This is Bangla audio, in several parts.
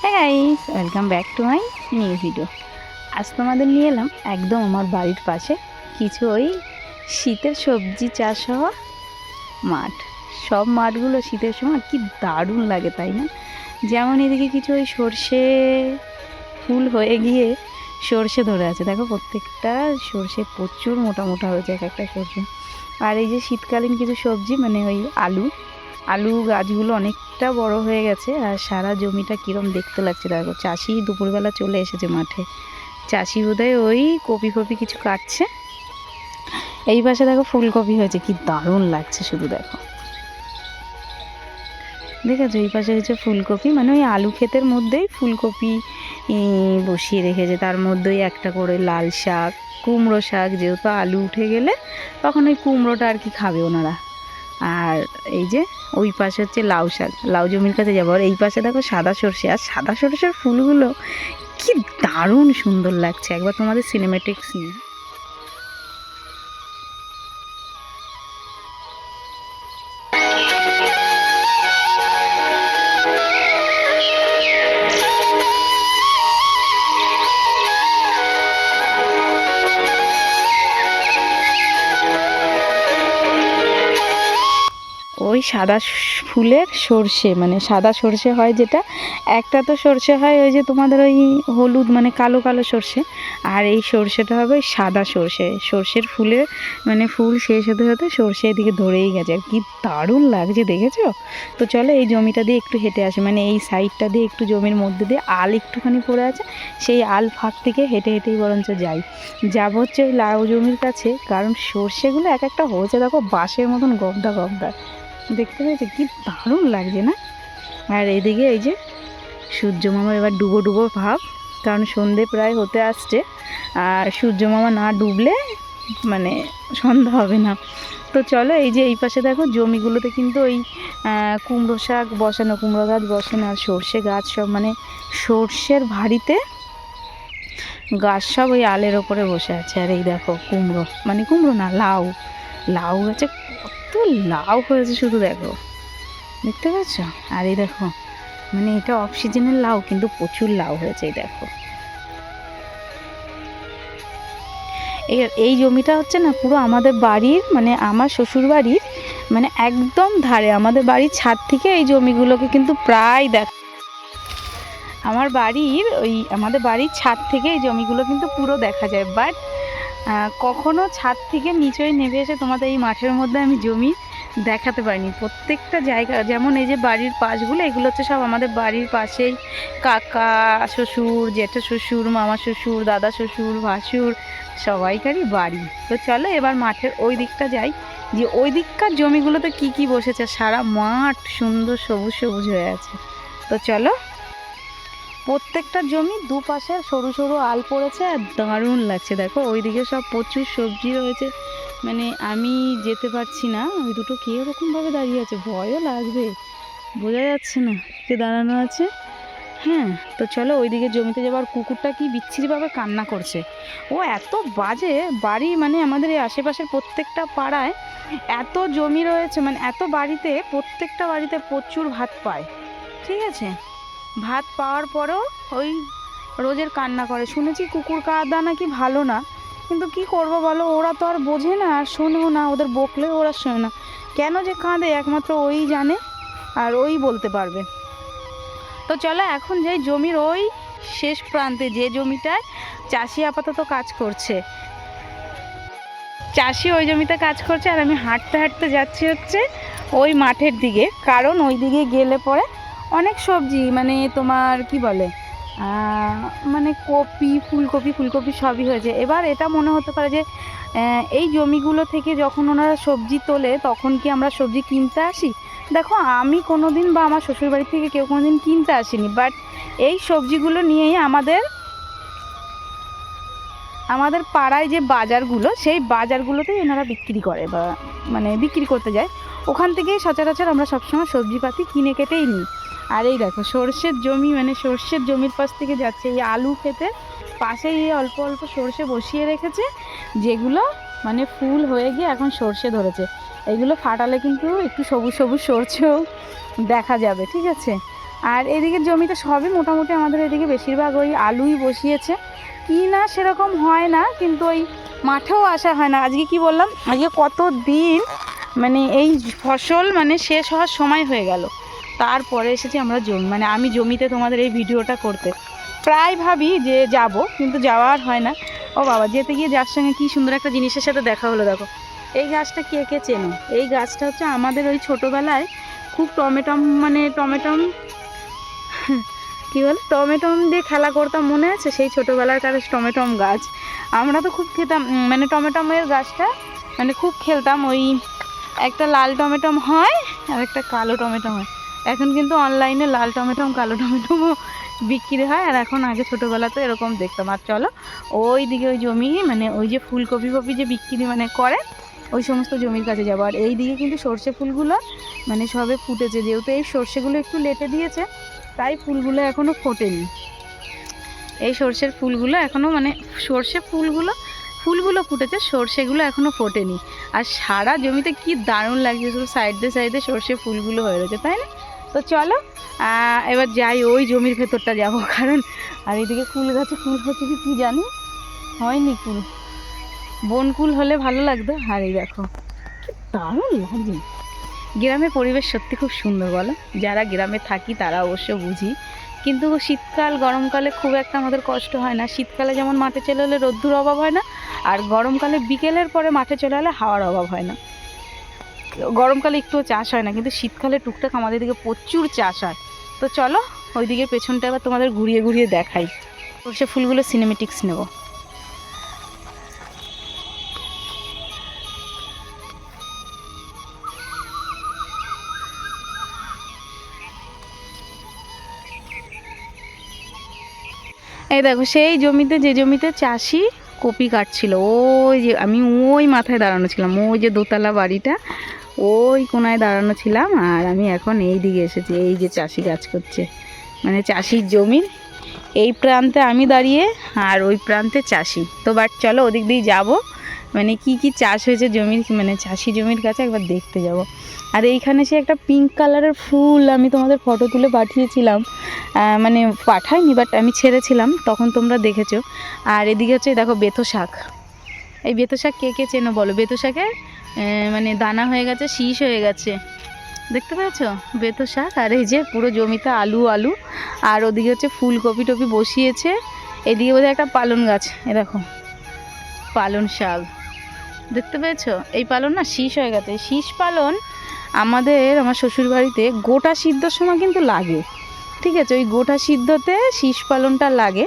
হ্যাঁ guys welcome back to my new video আজ তোমাদের নিয়ে এলাম একদম আমার বাড়ির পাশে কিছু ওই শীতের সবজি চাষ হওয়া মাঠ। সব মাঠগুলো শীতের সময় কি দারুণ লাগে, তাই না? যেমন এদিকে কিছু ওই সর্ষে ফুল হয়ে গিয়ে সর্ষে ধরে আছে। দেখো প্রত্যেকটা সর্ষে প্রচুর মোটা মোটা হয়েছে এক একটা সর্ষে। আর এই যে শীতকালীন কিছু সবজি মানে ওই আলু আলু গাছগুলো অনেকটা বড় হয়ে গেছে আর সারা জমিটা কিরম দেখতে লাগছে দেখো। চাষি দুপুরবেলা চলে এসেছে মাঠে। চাষি বোধহয় ওই কপি ফপি কিছু কাটছে। এই পাশে দেখো ফুলকপি হয়েছে, কি দারুণ লাগছে শুধু দেখো। দেখেছ? এই পাশে হচ্ছে ফুলকপি মানে ওই আলু ক্ষেতের মধ্যেই ফুলকপি বসিয়ে রেখেছে। তার মধ্যেই একটা করে লাল শাক, কুমড়ো শাক, যেহেতু আলু উঠে গেলে তখন ওই কুমড়োটা আর কি খাবে ওনারা। আর এই যে ওই পাশে হচ্ছে লাউ শাক। লাউ জমির কাছে যাব। আর এই পাশে দেখো সাদা সর্ষে। আর সাদা সর্ষের ফুলগুলো কি দারুণ সুন্দর লাগছে। একবার তোমাদের সিনেমেটিক্স সিন ওই সাদা ফুলের সর্ষে মানে সাদা সর্ষে হয় যেটা, একটা তো সর্ষে হয় ওই যে তোমাদের ওই হলুদ মানে কালো কালো সর্ষে, আর এই সর্ষেটা হবে সাদা সর্ষে। সর্ষের ফুলে মানে ফুল শেষ হতে হতে সর্ষে এদিকে ধরেই গেছে। আর কি দারুণ লাগছে, দেখেছ? তো চলো এই জমিটা দিয়ে একটু হেঁটে আসে মানে এই সাইডটা দিয়ে একটু জমির মধ্যে দিয়ে আল একটুখানি পড়ে আছে, সেই আল ফাঁক থেকে হেঁটে হেঁটেই বরঞ্চ যাই। যাব হচ্ছে ওই লাউ জমির কাছে, কারণ সর্ষেগুলো এক একটা হয়েছে, দেখো বাঁশের মতন গবদা গবদা। দেখতে পেয়েছে, কি দারুণ লাগছে না? আর এদিকে এই যে সূর্য মামা এবার ডুবো ডুবো ভাব, কারণ সন্ধে প্রায় হতে আসছে, আর সূর্য মামা না ডুবলে মানে সন্ধ্যা হবে না। তো চলো এই যে এই পাশে দেখো, জমিগুলোতে কিন্তু ওই কুমড়ো শাক বসানো, কুমড়ো গাছ বসানো, আর সর্ষে গাছ সব মানে সর্ষের ভারিতে গাছ সব ওই আলের ওপরে বসে আছে। আর এই দেখো কুমড়ো মানে কুমড়ো না, লাউ। লাউ গাছে কত লাউ হয়েছে শুধু দেখো। দেখতে পাচ্ছ? আর এই দেখো মানে এটা অফ সিজনের লাউ, কিন্তু প্রচুর লাউ হয়েছে, এই দেখো। এই এই জমিটা হচ্ছে না পুরো আমাদের বাড়ির মানে আমার শ্বশুর বাড়ির মানে একদম ধারে। আমাদের বাড়ির ছাদ থেকে এই জমিগুলোকে কিন্তু প্রায় দেখ আমার বাড়ির ওই, আমাদের বাড়ির ছাদ থেকে এই জমিগুলো কিন্তু পুরো দেখা যায়। বাট কখনো ছাদ থেকে নিচে নেমে এসে তোমাদের এই মাঠের মধ্যে আমি জমি দেখাতে পারিনি। প্রত্যেকটা জায়গা, যেমন এই যে বাড়ির পাশগুলো, এগুলো হচ্ছে সব আমাদের বাড়ির পাশেই। কাকা শ্বশুর জেঠা শ্বশুর, মামা শ্বশুর, দাদা শ্বশুর, ভাসুর, সবাইকারই বাড়ি। তো চলো এবার মাঠের ওই দিকটা যাই। যে ওই দিককার জমিগুলোতে কি কি বসেছে? সারা মাঠ সুন্দর সবুজ সবুজ হয়ে আছে। তো চলো প্রত্যেকটা জমি দুপাশে সরু সরু আল পড়েছে আর দারুণ লাগছে। দেখো, ওইদিকে সব প্রচুর সবজি রয়েছে। মানে আমি যেতে পারছি না। ওই দুটো কে ওরকমভাবে দাঁড়িয়ে আছে? ভয়ও লাগবে। বোঝা যাচ্ছে না কে দাঁড়ানো আছে। হ্যাঁ তো চলো ওইদিকে জমিতে যাবার কুকুরটা কি বিচ্ছিরিভাবে কান্না করছে। ও এত বাজে বাড়ি মানে আমাদের এই আশেপাশের প্রত্যেকটা পাড়ায় এত জমি রয়েছে মানে এত বাড়িতে প্রত্যেকটা বাড়িতে প্রচুর ভাত পায়। ঠিক আছে? ভাত পাওয়ার পরেও ওই রোজের কান্না করে। শুনেছি কুকুর কাঁদা নাকি ভালো না। কিন্তু কি করব বলো? ওরা তো আর বোঝে না, আর শোনেও না, ওদের বকলেও ওরা শোনে না। কেন যে কাঁদে, একমাত্র ওই জানে, আর ওই বলতে পারবে। তো চলো, এখন যাই জমির ওই শেষ প্রান্তে, যে জমিটায় চাষি আপাতত কাজ করছে। চাষি ওই জমিতে কাজ করছে, আর আমি হাঁটতে হাঁটতে যাচ্ছি হচ্ছে ওই মাঠের দিকে। কারণ ওই দিকে গেলে পরে অনেক সবজি মানে তোমার কি বলে মানে কপি, ফুলকপি ফুলকপি সবই হয়েছে। এবার এটা মনে হতে পারে যে এই জমিগুলো থেকে যখন ওনারা সবজি তোলে, তখন কি আমরা সবজি কিনতে আসি? দেখো, আমি কোনো দিন বা আমার শ্বশুরবাড়ি থেকে কেউ কোনো দিন কিনতে আসিনি বাট এই সবজিগুলো নিয়েই আমাদের আমাদের পাড়ায় যে বাজারগুলো, সেই বাজারগুলোতেই এনারা বিক্রি করে বা মানে বিক্রি করতে যায়। ওখান থেকেই সচরাচর আমরা সবসময় সবজিপাতি কিনে কেটেই নিই। আর এই দেখো, সর্ষের জমি মানে সর্ষের জমির পাশ থেকে যাচ্ছে এই আলু খেতে পাশেই এই অল্প অল্প সর্ষে বসিয়ে রেখেছে, যেগুলো মানে ফুল হয়ে গিয়ে এখন সর্ষে ধরেছে। এগুলো ফাটালে কিন্তু একটু সবুজ সবুজ সর্ষেও দেখা যাবে, ঠিক আছে? আর এদিকে জমিতে সবই মোটামুটি আমাদের এদিকে বেশিরভাগ ওই আলুই বসিয়েছে। কি না সেরকম হয় না, কিন্তু ওই মাঠেও আসা হয় না। আজকে কি বললাম? আজকে কত দিন মানে এই ফসল মানে শেষ হওয়ার সময় হয়ে গেল। তারপরে এসেছি আমরা জমি মানে আমি জমিতে তোমাদের এই ভিডিওটা করতে। প্রায় ভাবি যে যাব, কিন্তু যাওয়া আর হয় না। ও বাবা, যেতে গিয়ে যার সঙ্গে কী সুন্দর একটা জিনিসের সাথে দেখা হলো, দেখো। এই গাছটা কে কে চেনো? এই গাছটা হচ্ছে আমাদের ওই ছোটোবেলায় খুব টমেটম মানে টমেটম, কী বলে? টমেটম দিয়ে খেলা করতাম, মনে আছে? সেই ছোটোবেলার কাছে টমেটম গাছ। আমরা তো খুব খেতাম মানে টমেটমের গাছটা মানে খুব খেলতাম। ওই একটা লাল টমেটম হয় আর একটা কালো টমেটম হয়। এখন কিন্তু অনলাইনে লাল টমেটম কালো টমেটমও বিক্রি হয়, আর এখন আগে ছোটোবেলাতে এরকম দেখতাম। আর চলো ওই দিকে ওই জমি মানে ওই যে ফুলকপি ফপি যে বিক্রি মানে করে, ওই সমস্ত জমির কাছে যাব। আর এই দিকে কিন্তু সর্ষে ফুলগুলো মানে সবে ফুটেছে। যেহেতু এই সর্ষেগুলো একটু লেটে দিয়েছে, তাই ফুলগুলো এখনও ফোটেনি। এই সর্ষের ফুলগুলো এখনও মানে সর্ষে ফুলগুলো ফুলগুলো ফুটেছে, সর্ষেগুলো এখনও ফোটেনি। আর সারা জমিতে কি দারুণ লাগছে, শুধু সাইডে সাইডে সর্ষে ফুলগুলো হয়ে রয়েছে, তাই না? তো চলো এবার যাই, ওই জমির ভেতরটা যাব। কারণ আর এদিকে কুল গাছে, কুল হচ্ছে কি, কী জানি? হয়নি কুল। বনকুল হলে ভালো লাগতো। আর এই দেখো দারুণ লাগছে। গ্রামের পরিবেশ সত্যি খুব সুন্দর, বলো। যারা গ্রামে থাকি, তারা অবশ্য বুঝি। কিন্তু শীতকাল, গরমকালে খুব একটা আমাদের কষ্ট হয় না। শীতকালে যেমন মাঠে চলে এলে রোদ্দুর অভাব হয় না, আর গরমকালে বিকেলের পরে মাঠে চলে এলে হাওয়ার অভাব হয় না। গরমকালে একটুও চাষ হয় না, কিন্তু শীতকালে টুকটাক আমাদের দিকে প্রচুর চাষ হয়। তো চলো ওই দিকের পেছনটা এবার তোমাদের ঘুরিয়ে ঘুরিয়ে দেখাই। সর্ষে ফুলগুলো সিনেমেটিক্স নেব। এই দেখো, সেই জমিতে, যে জমিতে চাষি কপি কাটছিল, ওই যে আমি ওই মাথায় দাঁড়ানো ছিলাম, ওই যে দোতলা বাড়িটা ওই কোনায় দাঁড়ানো ছিলাম আর আমি এখন এই দিকে এসেছি, এই যে চাষি কাজ করছে। মানে চাষির জমির এই প্রান্তে আমি দাঁড়িয়ে আর ওই প্রান্তে চাষি। তো বাট চলো ওদিক দিয়ে যাব। মানে কি কি চাষ হয়েছে জমির মানে চাষি জমির কাছে একবার দেখতে যাব। আর এইখানে সে একটা পিঙ্ক কালারের ফুল আমি তোমাদের ফটো তুলে পাঠিয়েছিলাম। মানে পাঠাইনি বাট আমি ছেড়েছিলাম, তখন তোমরা দেখেছ। আর এদিকে হচ্ছে, দেখো বেথো শাক। এই বেথো শাক কে কে চেনো বলো? শাকের আহ, মানে দানা হয়ে গেছে শীষ হয়ে গেছে। দেখতে পেয়েছ? বেথো শাক আর এই যে পুরো জমিতে আলু আলু আর ওদিকে হচ্ছে ফুলকপি টপি বসিয়েছে। এদিকে বোধহয় একটা পালন গাছ এ দেখো পালন শাক। দেখতে পেয়েছ? এই পালন না শীষ হয়ে গেছে। শীষ পালন আমাদের আমার শ্বশুর বাড়িতে গোটা সিদ্ধর সময় কিন্তু লাগে। ঠিক আছে? ওই গোটা সিদ্ধতে শীষ পালনটা লাগে।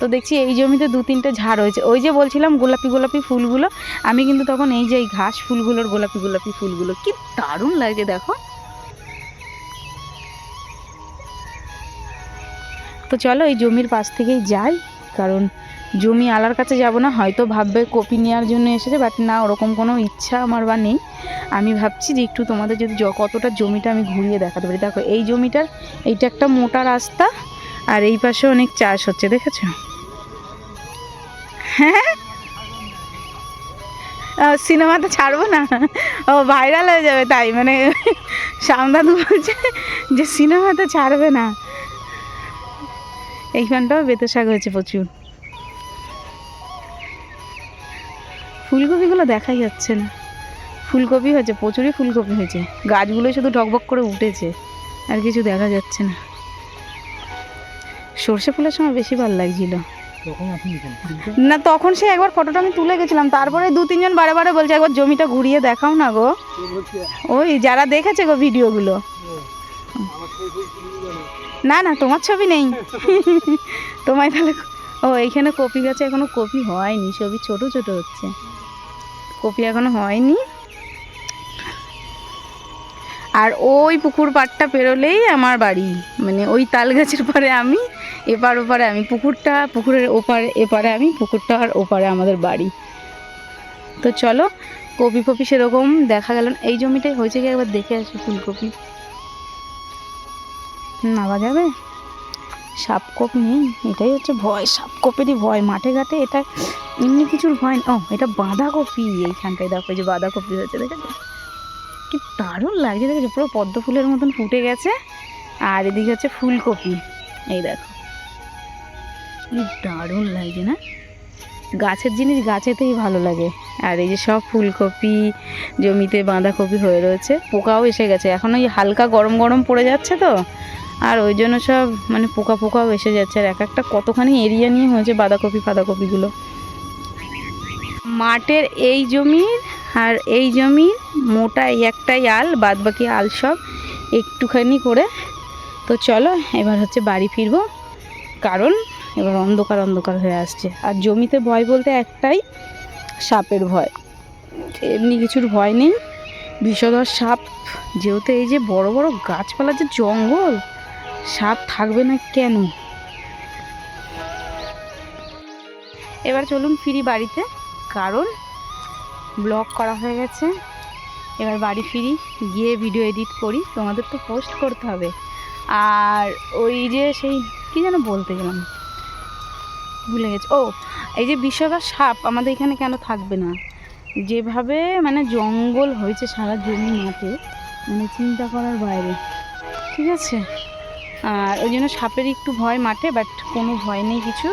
তো দেখছি এই জমিতে দু তিনটে ঝাড় হয়েছে। ওই যে বলছিলাম গোলাপি গোলাপি ফুলগুলো, আমি কিন্তু তখন এই যে এই ঘাস ফুলগুলোর গোলাপি গোলাপি ফুলগুলো, কি দারুণ লাগছে দেখো। তো চলো এই জমির পাশ থেকেই যাই, কারণ জমি আলার কাছে যাব না, হয়তো ভাববে কপি নেওয়ার জন্য এসেছে বাট না, ওরকম কোনো ইচ্ছা আমার বা নেই। আমি ভাবছি যে একটু তোমাদের যদি কতটা জমিটা আমি ঘুরিয়ে দেখাতে পারি। দেখো, এই জমিটার এইটা একটা মোটা রাস্তা, আর এই পাশে অনেক চাষ হচ্ছে, দেখেছ? হ্যাঁ? সিনেমাতে ছাড়বো না। ও ভাইরাল হয়ে যাবে তাই মানে সামদাদু বলছে যে সিনেমাতে ছাড়বে না। এইখানটাও বেতো শাক হয়েছে প্রচুর। ফুলকপিগুলো দেখাই যাচ্ছে না। ফুলকপি হয়েছে, প্রচুরই ফুলকপি হয়েছে। গাছগুলো শুধু টকবক করে উঠেছে, আর কিছু দেখা যাচ্ছে না। সর্ষে ফুলের সময় বেশি ভালো লাগছিল। না তখন সে একবার ফটোটা আমি তুলে গেছিলাম। তারপরে দু তিনজন বারে বারে বলছে একবার জমিটা ঘুরিয়ে দেখাও না গো। ওই যারা দেখেছে গো ভিডিওগুলো। না। না তোমার ছবি নেই। তোমায় তাহলে ও এইখানে কপি গাছে এখনও কপি হয়নি ছবি ছোট ছোট হচ্ছে। কপি এখনও হয়নি। আর ওই পুকুর পাড়টা পেরোলেই আমার বাড়ি। মানে ওই তাল গাছের পরে আমি এপার ওপারে আমি পুকুরটা, পুকুরের ওপারে, এপারে আমি পুকুরটার ওপারে আমাদের বাড়ি। তো চলো, কপি ফপি সেরকম দেখা গেল। এই জমিটাই হয়েছে কি একবার দেখে আসি ফুলকপি। নামা যাবে? সাপকোপ নেই, এটাই হচ্ছে ভয়, সাপকোপেরই ভয়। মাঠে ঘাটে এটা এমনি কিছুর ভয় ও, এটা বাঁধাকপি এইখানটায়। দেখো যে বাঁধাকপি হয়েছে, দেখেছ? কি দারুণ লাগছে, দেখেছ? পুরো পদ্ম ফুলের মতন ফুটে গেছে। আর এদিকে হচ্ছে ফুলকপি। এই দেখো। কি দারুণ লাগে না? গাছের জিনিস গাছেতেই ভালো লাগে। আর এই যে সব ফুলকপি, জমিতে বাঁধাকপি হয়ে রয়েছে, পোকাও এসে গেছে। এখন ওই হালকা গরম গরম পড়ে যাচ্ছে তো। আর ওই জন্য সব মানে পোকা পোকাও এসে যাচ্ছে। আর এক একটা কতখানি এরিয়া নিয়ে হয়েছে বাঁধাকপি, ফাঁধাকপিগুলো। মাঠের এই জমির আর এই জমির মোটা এই একটাই আল বাদ বাকি আল সব একটুখানি করে। তো চলো, এবার হচ্ছে বাড়ি ফিরবো। কারণ এবার অন্ধকার অন্ধকার হয়ে আসছে। আর জমিতে ভয় বলতে একটাই, সাপের ভয়। এমনি কিছুর ভয় নেই। বিষধর সাপ। যেহেতু এই যে বড় বড় গাছপালা যে জঙ্গল, সাপ থাকবে না কেন? এবার চলুন ফিরি বাড়িতে। কারণ ব্লগ করা হয়ে গেছে। এবার বাড়ি ফিরি, গিয়ে ভিডিও এডিট করি। তোমাদের তো পোস্ট করতে হবে। আর ওই যে সেই, কী যেন বলতে গেলাম? ভুলে গেছি। ও, এই যে বিষধর সাপ, আমাদের এখানে কেন থাকবে না? যেভাবে মানে জঙ্গল হয়েছে সারা জমি মাঠে মানে চিন্তা করার বাইরে। ঠিক আছে? আর ওই জন্য সাপের একটু ভয় মাঠে বাট কোনো ভয় নেই কিছু।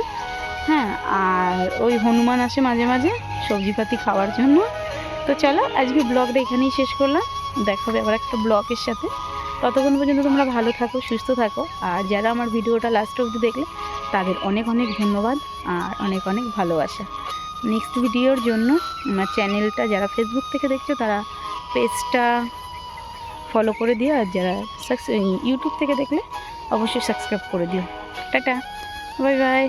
হ্যাঁ আর ওই হনুমান আসে মাঝে মাঝে সবজিপাতি খাওয়ার জন্য। তো চলো, আজকে ব্লগটা এখানেই শেষ করলাম। দেখা হবে আবার একটা ব্লগের সাথে। ততক্ষণ পর্যন্ত তোমরা ভালো থাকো, সুস্থ থাকো। আর যারা আমার ভিডিওটা লাস্ট অবধি দেখলে তাদের অনেক অনেক ধন্যবাদ আর অনেক অনেক ভালোবাসা। নেক্সট ভিডিওর জন্য আমার চ্যানেলটা যারা ফেসবুক থেকে দেখছ, তারা পেজটা ফলো করে দিও আর যারা ইউটিউব থেকে দেখলে, অবশ্যই সাবস্ক্রাইব করে দিও। Tata bye bye